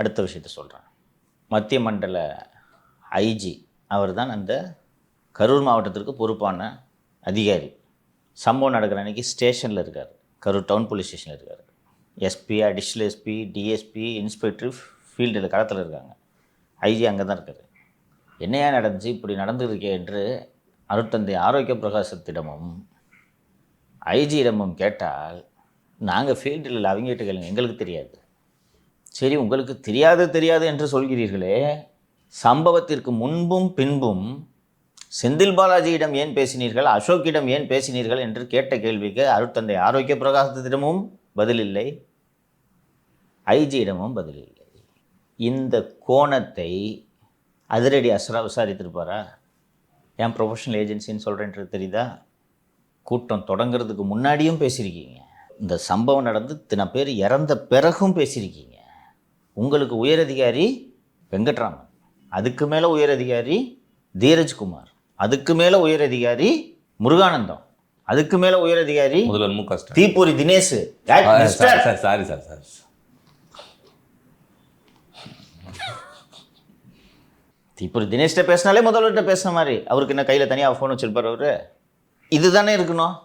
அடுத்த விஷயத்த சொல்கிறேன் மத்திய மண்டல ஐஜி அவர் தான் அந்த கரூர் மாவட்டத்திற்கு பொறுப்பான அதிகாரி. சம்பவம் நடக்கிற அன்றைக்கி ஸ்டேஷனில் இருக்கார். கரூர் டவுன் போலீஸ் ஸ்டேஷனில் இருக்கார். SP additional SP DSP inspector ஃபீல்டில் களத்தில் இருக்காங்க. ஐஜி அங்கே தான் இருக்கார். என்னையா நடந்துச்சு? இப்படி நடந்துருக்கே என்று அருட்தந்தை ஆரோக்கிய பிரகாசத்திடமும் ஐஜியிடமும் கேட்டால் நாங்கள் ஃபீல்டில் இல்லை அவங்ககிட்ட கேளுங்க. எங்களுக்கு தெரியாது. சரி உங்களுக்கு தெரியாது தெரியாது என்று சொல்கிறீர்களே. சம்பவத்திற்கு முன்பும் பின்பும் செந்தில் பாலாஜியிடம் ஏன் பேசினீர்கள்? அசோக்கிடம் ஏன் பேசினீர்கள் என்று கேட்ட கேள்விக்கு அருட்தந்தை ஆரோக்கிய பிரகாசத்திடமும் பதில் இல்லை ஐஜியிடமும் பதிலில்லை. இந்த கோணத்தை அதிரடி அசரா விசாரித்திருப்பாரா? ஏன் ப்ரொஃபஷனல் ஏஜென்சின்னு சொல்கிறேன்றது தெரியுதா? கூட்டம் தொடங்கிறதுக்கு முன்னாடியும் பேசியிருக்கீங்க. இந்த சம்பவம் நடந்து தின பேர் இறந்த பிறகும் பேசியிருக்கீங்க. உங்களுக்கு உயரதிகாரி வெங்கட்ராமன். அதுக்கு மேலே உயரதிகாரி தீரஜ்குமார். அதுக்கு மேலே உயரதிகாரி முருகானந்தம். அதுக்கு மேலே உயரதிகாரி முதல்வர் மு க Stalin. Theepori Dinesh. Sir sir sorry sir sir. Theepori தினேஷ்கிட்ட பேசினாலே முதல்வர்கிட்ட பேசின மாதிரி. அவருக்கு என்ன கையில் தனியாக ஃபோன் வச்சிருப்பார் அவரு? இதுதானே இருக்கணும்.